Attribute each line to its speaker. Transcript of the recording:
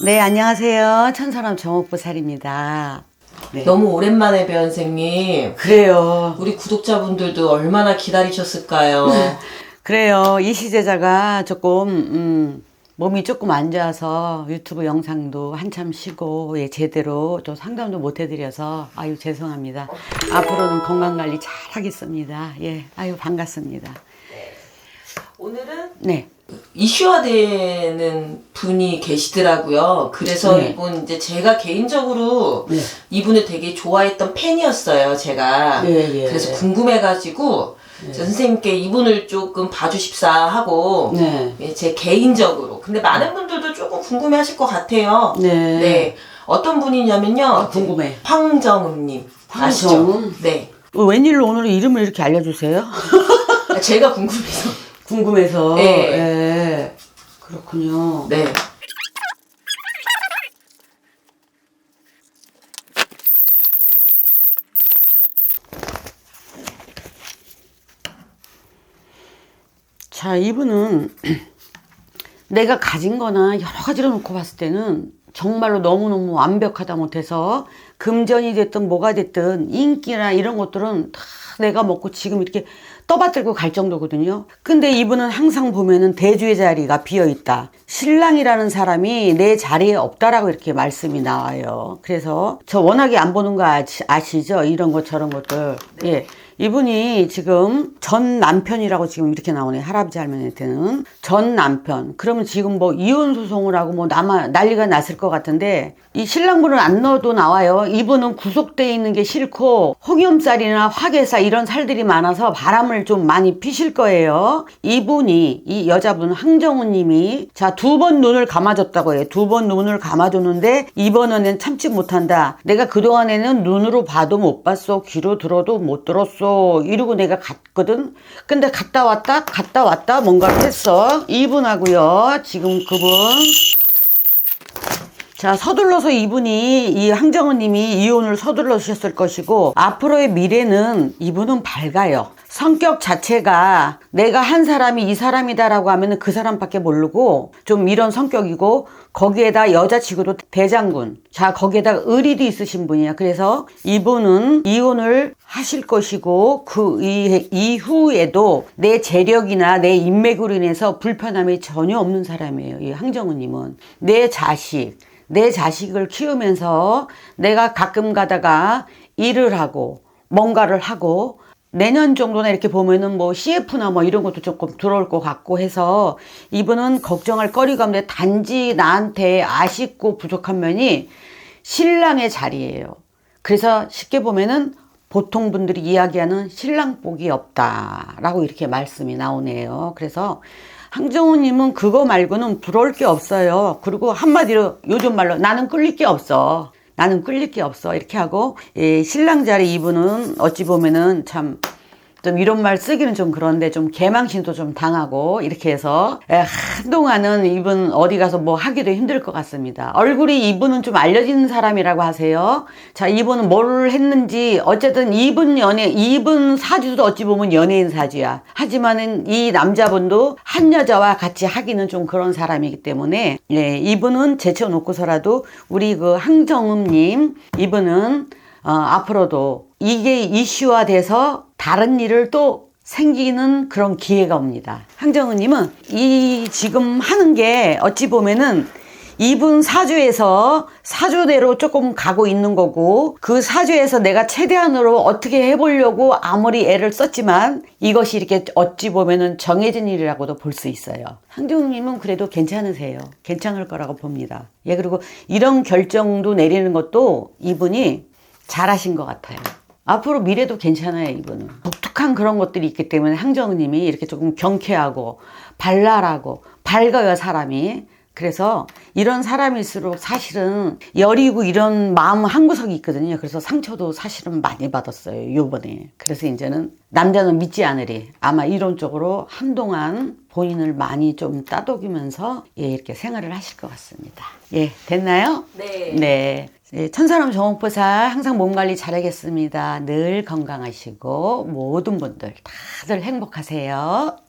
Speaker 1: 네, 안녕하세요. 천사람 정옥보살입니다. 네.
Speaker 2: 너무 오랜만에 뵈 선생님.
Speaker 1: 그래요.
Speaker 2: 우리 구독자분들도 얼마나 기다리셨을까요?
Speaker 1: 네. 그래요. 이 시제자가 조금, 음, 몸이 조금 안 좋아서 유튜브 영상도 한참 쉬고, 예, 제대로 또 상담도 못 해드려서, 아유, 죄송합니다. 앞으로는 건강 관리 잘 하겠습니다. 예, 아유, 반갑습니다.
Speaker 2: 오늘은
Speaker 1: 네.
Speaker 2: 이슈화되는 분이 계시더라고요. 그래서
Speaker 1: 네.
Speaker 2: 이분 이제 제가 개인적으로
Speaker 1: 네.
Speaker 2: 이분을 되게 좋아했던 팬이었어요. 제가.
Speaker 1: 예, 예.
Speaker 2: 그래서 궁금해가지고 저 선생님께 이분을 조금 봐주십사 하고
Speaker 1: 네.
Speaker 2: 예, 제 개인적으로. 근데 많은 분들도 조금 궁금해하실 것 같아요.
Speaker 1: 네.
Speaker 2: 네. 어떤 분이냐면요.
Speaker 1: 아, 궁금해.
Speaker 2: 황정음님. 아시죠?
Speaker 1: 황정음?
Speaker 2: 네.
Speaker 1: 어, 웬일로 오늘 이름을 이렇게 알려주세요?
Speaker 2: 제가 궁금해서.
Speaker 1: 궁금해서.
Speaker 2: 네.
Speaker 1: 예. 그렇군요.
Speaker 2: 네.
Speaker 1: 자, 이분은 내가 가진 거나 여러 가지로 놓고 봤을 때는 정말로 너무너무 완벽하다 못해서 금전이 됐든 뭐가 됐든 인기나 이런 것들은 다 내가 먹고 지금 이렇게 떠받들고 갈 정도거든요. 근데 이분은 항상 보면은 대주의 자리가 비어 있다. 신랑이라는 사람이 내 자리에 없다라고 이렇게 말씀이 나와요. 그래서 저 워낙에 안 보는 거 아시, 아시죠? 이런 것 저런 것들. 예. 이분이 지금 전 남편이라고 지금 이렇게 나오네 할아버지 할머니한테는 전 남편 그러면 지금 뭐 이혼 소송을 하고 뭐 남아 난리가 났을 것 같은데 이 신랑분은 안 넣어도 나와요 이분은 구속돼 있는 게 싫고 홍염살이나 화개살 이런 살들이 많아서 바람을 좀 많이 피실 거예요. 이분이 이 여자분 황정훈 님이 자 두 번 눈을 감아줬다고 해요. 두 번 눈을 감아줬는데 이번에는 참지 못한다. 내가 그동안에는 눈으로 봐도 못 봤어. 귀로 들어도 못 들었어. 이러고 내가 갔거든. 근데 갔다 왔다? 갔다 왔다? 뭔가를 했어. 이분하고요. 지금 그분 자, 서둘러서 이분이, 이 황정은 님이 이혼을 서둘러주셨을 것이고, 앞으로의 미래는 이분은 밝아요. 성격 자체가 내가 한 사람이 이 사람이다라고 하면 그 사람밖에 모르고, 좀 이런 성격이고, 거기에다 여자치고도 대장군. 자, 거기에다 의리도 있으신 분이야. 그래서 이분은 이혼을 하실 것이고, 그 이- 이후에도 내 재력이나 내 인맥으로 인해서 불편함이 전혀 없는 사람이에요. 이 황정은 님은. 내 자식, 내 자식을 키우면서 내가 가끔 가다가 일을 하고 뭔가를 하고 내년 정도나 이렇게 보면은 뭐 CF나 뭐 이런 것도 조금 들어올 것 같고 해서 이분은 걱정할 거리가 없는데 단지 나한테 아쉽고 부족한 면이 신랑의 자리예요. 그래서 쉽게 보면은 보통 분들이 이야기하는 신랑복이 없다라고 이렇게 말씀이 나오네요. 그래서 황정우님은 그거 말고는 부러울 게 없어요. 그리고 한마디로 요즘 말로 나는 끌릴 게 없어. 나는 끌릴 게 없어. 이렇게 하고 예, 신랑 자리 이분은 어찌 보면은 참 좀 이런 말 쓰기는 좀 그런데 좀 개망신도 좀 당하고 이렇게 해서 에, 한동안은 이분 어디 가서 뭐 하기도 힘들 것 같습니다. 얼굴이 이분은 좀 알려진 사람이라고 하세요. 자, 이분은 뭘 했는지 어쨌든 이분 연예 이분 사주도 어찌 보면 연예인 사주야. 하지만은 이 남자분도 한 여자와 같이 하기는 좀 그런 사람이기 때문에 예, 이분은 제쳐놓고서라도 우리 그 항정음님 이분은 어, 앞으로도 이게 이슈화 돼서 다른 일을 또 생기는 그런 기회가 옵니다. 황정은님은 이 지금 하는 게 어찌 보면은 이분 사주에서 사주대로 조금 가고 있는 거고 그 사주에서 내가 최대한으로 어떻게 해보려고 아무리 애를 썼지만 이것이 이렇게 어찌 보면은 정해진 일이라고도 볼 수 있어요. 황정님은 그래도 괜찮으세요. 괜찮을 거라고 봅니다. 예 그리고 이런 결정도 내리는 것도 이분이 잘하신 것 같아요. 앞으로 미래도 괜찮아요, 이분은. 독특한 그런 것들이 있기 때문에 황정님이 이렇게 조금 경쾌하고 발랄하고 밝아요, 사람이. 그래서 이런 사람일수록 사실은 여리고 이런 마음 한 구석이 있거든요. 그래서 상처도 사실은 많이 받았어요. 요번에. 그래서 이제는 남자는 믿지 않으리. 아마 이론적으로 한동안 본인을 많이 좀 따독이면서 예, 이렇게 생활을 하실 것 같습니다. 예, 됐나요?
Speaker 2: 네.
Speaker 1: 네. 네, 천사람 정옥보살 항상 몸 관리 잘하겠습니다. 늘 건강하시고 모든 분들 다들 행복하세요.